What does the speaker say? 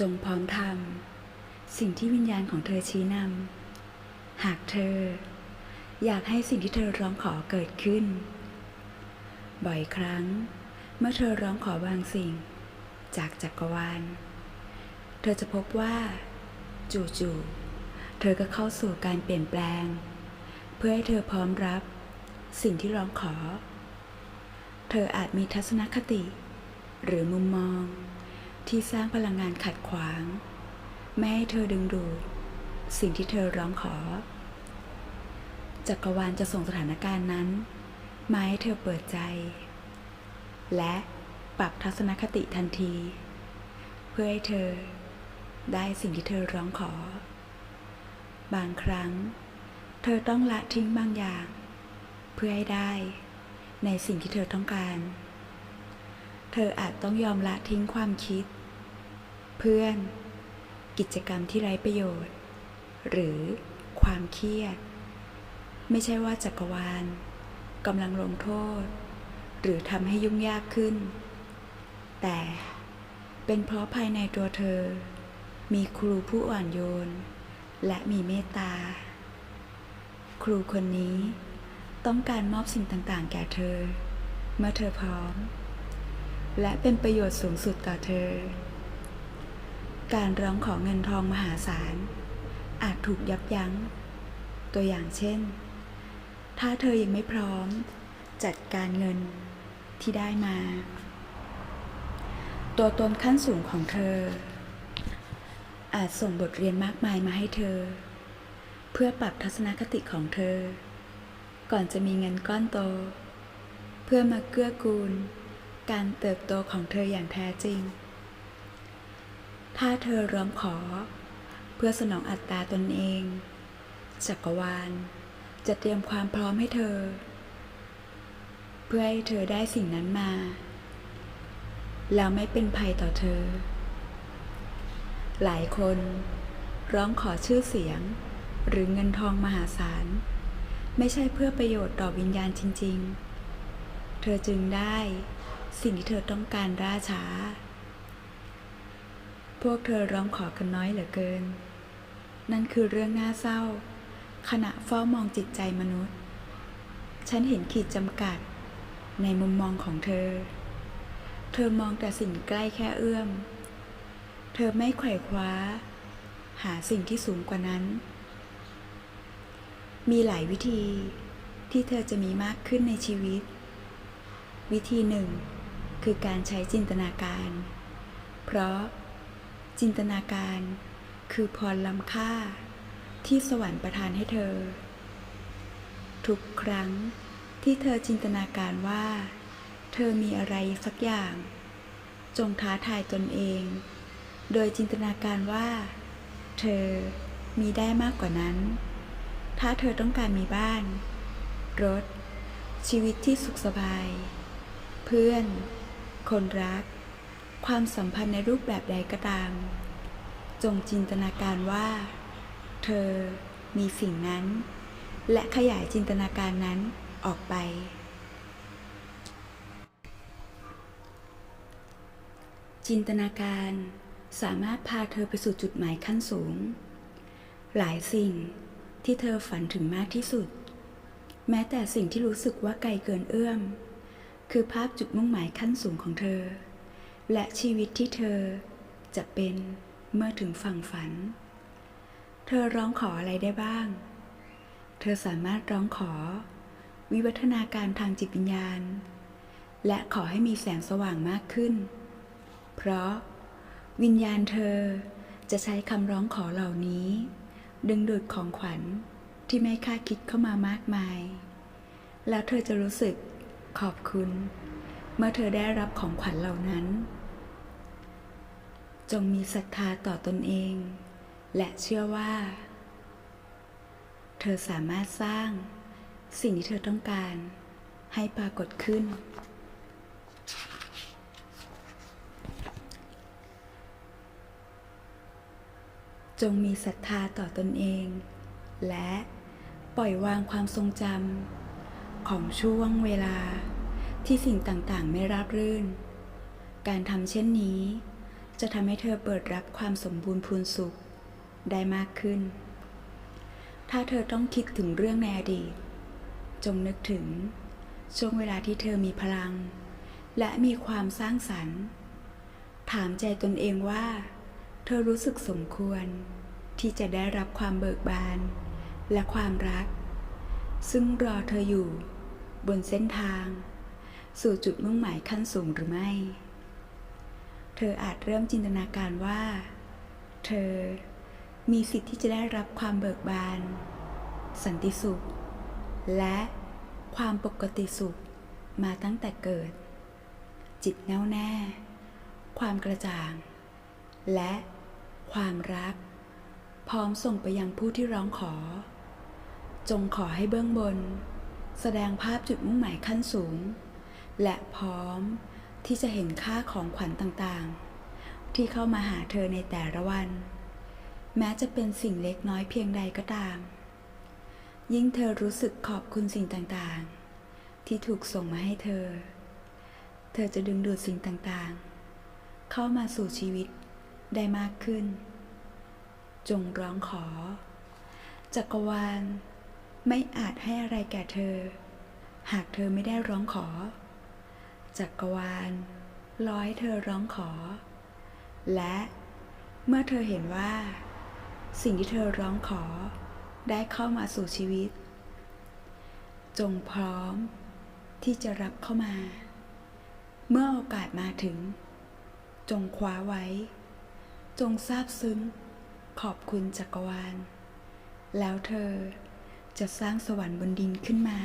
จงพร้อมทำสิ่งที่วิญญาณของเธอชี้นำ หากเธอ อยากให้สิ่งที่เธอร้องขอเกิดขึ้น บ่อยครั้ง เมื่อเธอร้องขอบางสิ่ง จากจักรวาล เธอจะพบว่า จู่ๆ เธอก็เข้าสู่การเปลี่ยนแปลง เพื่อให้เธอพร้อมรับ สิ่งที่ร้องขอ เธออาจมีทัศนคติ หรือมุมมอง ที่สร้างพลังงานขัดขวาง ไม่ให้เธอดึงดูดสิ่งที่เธอร้องขอ จักรวาลจะส่งสถานการณ์นั้น มาให้เธอเปิดใจ และปรับทัศนคติทันที เพื่อให้เธอได้สิ่งที่เธอร้องขอ บางครั้ง เธอต้องละทิ้งบางอย่าง เพื่อให้ได้ในสิ่งที่เธอต้องการ เธออาจต้องยอมละทิ้งความคิด เพื่อน กิจกรรมที่ไร้ประโยชน์ หรือความเครียด ไม่ใช่ว่าจักรวาลกำลังลงโทษ หรือทำให้ยุ่งยากขึ้น แต่เป็นเพราะภายในตัวเธอ มีครูผู้อ่อนโยน และมีเมตตา ครูคนนี้ต้องการมอบสิ่งต่างๆ แก่เธอ เมื่อเธอพร้อม และเป็นประโยชน์สูงสุดต่อเธอ การร้องขอเงินทองมหาศาล อาจถูกยับยั้ง ตัวอย่างเช่น ถ้าเธอยังไม่พร้อม จัดการเงินที่ได้มา ตัวตนขั้นสูงของเธอ อาจส่งบทเรียนมากมายมาให้เธอ เพื่อปรับทัศนคติของเธอ ก่อนจะมีเงินก้อนโต เพื่อมาเกื้อกูล การเติบโตของเธออย่างแท้จริง ถ้าเธอร้องขอ เพื่อสนองอัตตาตนเอง จักรวาล จะเตรียมความพร้อมให้เธอ เพื่อให้เธอได้สิ่งนั้นมา แล้วไม่เป็นภัยต่อเธอ หลายคนร้องขอชื่อเสียง หรือเงินทองมหาศาล ไม่ใช่เพื่อประโยชน์ต่อวิญญาณจริง ๆ เธอจึงได้สิ่งที่เธอต้องการล่าช้า วกเธอร้องขอกันน้อยเหลือเกิน นั่นคือเรื่องน่าเศร้า ขณะเฝ้ามองจิตใจมนุษย์ ฉันเห็นขีดจำกัด ในมุมมองของเธอ เธอมองแต่สิ่งใกล้แค่เอื้อม เธอไม่ไขว่คว้า หาสิ่งที่สูงกว่านั้น มีหลายวิธีที่เธอจะมีมากขึ้นในชีวิต วิธีหนึ่งคือการใช้จินตนาการ เพราะ จินตนาการคือพรล้ำค่าที่สวรรค์ประทานให้เธอ ทุกครั้งที่เธอจินตนาการว่า เธอมีอะไรสักอย่าง จงท้าทายตนเอง โดยจินตนาการว่า เธอมีได้มากกว่านั้น ถ้าเธอต้องการมีบ้าน รถ ชีวิตที่สุขสบาย เพื่อน คนรัก ความสัมพันธ์ในรูปแบบใดก็ตาม จงจินตนาการว่า เธอมีสิ่งนั้น และขยายจินตนาการนั้นออกไป จินตนาการสามารถพาเธอไปสู่จุดหมายขั้นสูง หลายสิ่งที่เธอฝันถึงมากที่สุด แม้แต่สิ่งที่รู้สึกว่าไกลเกินเอื้อม คือภาพจุดมุ่งหมายขั้นสูงของเธอ และชีวิตที่เธอจะเป็นเมื่อถึงฝั่งฝัน เธอร้องขออะไรได้บ้าง เธอสามารถร้องขอ วิวัฒนาการทางจิตวิญญาณ และขอให้มีแสงสว่างมากขึ้น เพราะวิญญาณเธอจะใช้คำร้องขอเหล่านี้ ดึงดูดของขวัญที่ไม่คาดคิดเข้ามามากมาย แล้วเธอจะรู้สึกขอบคุณ เมื่อเธอได้รับของขวัญเหล่านั้น จงมีศรัทธาต่อตนเอง และเชื่อว่า เธอสามารถสร้างสิ่งที่เธอต้องการให้ปรากฏขึ้น จงมีศรัทธาต่อตนเอง และปล่อยวางความทรงจำของช่วงเวลาที่สิ่งต่างๆไม่ราบรื่น การทำเช่นนี้ จะทำให้เธอเปิดรับความสมบูรณ์พูนสุขได้มากขึ้น ถ้าเธอต้องคิดถึงเรื่องในอดีต จงนึกถึงช่วงเวลาที่เธอมีพลัง และมีความสร้างสรรค์ ถามใจตนเองว่า เธอรู้สึกสมควร ที่จะได้รับความเบิกบาน และความรัก ซึ่งรอเธออยู่บนเส้นทาง สู่จุดมุ่งหมายขั้นสูงหรือไม่ เธออาจเริ่มจินตนาการว่า เธอมีสิทธิ์ที่จะได้รับความเบิกบาน สันติสุข และความปกติสุขมาตั้งแต่เกิด จิตแน่วแน่ ความกระจ่าง และความรัก พร้อมส่งไปยังผู้ที่ร้องขอ จงขอให้เบื้องบน แสดงภาพจุดมุ่งหมายขั้นสูง และพร้อม ที่จะเห็นค่าของขวัญต่างๆ ที่เข้ามาหาเธอในแต่ละวัน แม้จะเป็นสิ่งเล็กน้อยเพียงใดก็ตาม ยิ่งเธอรู้สึกขอบคุณสิ่งต่างๆ ที่ถูกส่งมาให้เธอ เธอจะดึงดูดสิ่งต่างๆ เข้ามาสู่ชีวิตได้มากขึ้น จงร้องขอ จักรวาลไม่อาจให้อะไรแก่เธอ หากเธอไม่ได้ร้องขอ จักรวาลร้อให้เธอร้องขอ และเมื่อเธอเห็นว่า สิ่งที่เธอร้องขอได้เข้ามาสู่ชีวิต จงพร้อมที่จะรับเข้ามา เมื่อโอกาสมาถึง จงคว้าไว้ จงซาบซึ้ง ขอบคุณจักรวาล แล้วเธอจะสร้างสวรรค์บนดินขึ้นมา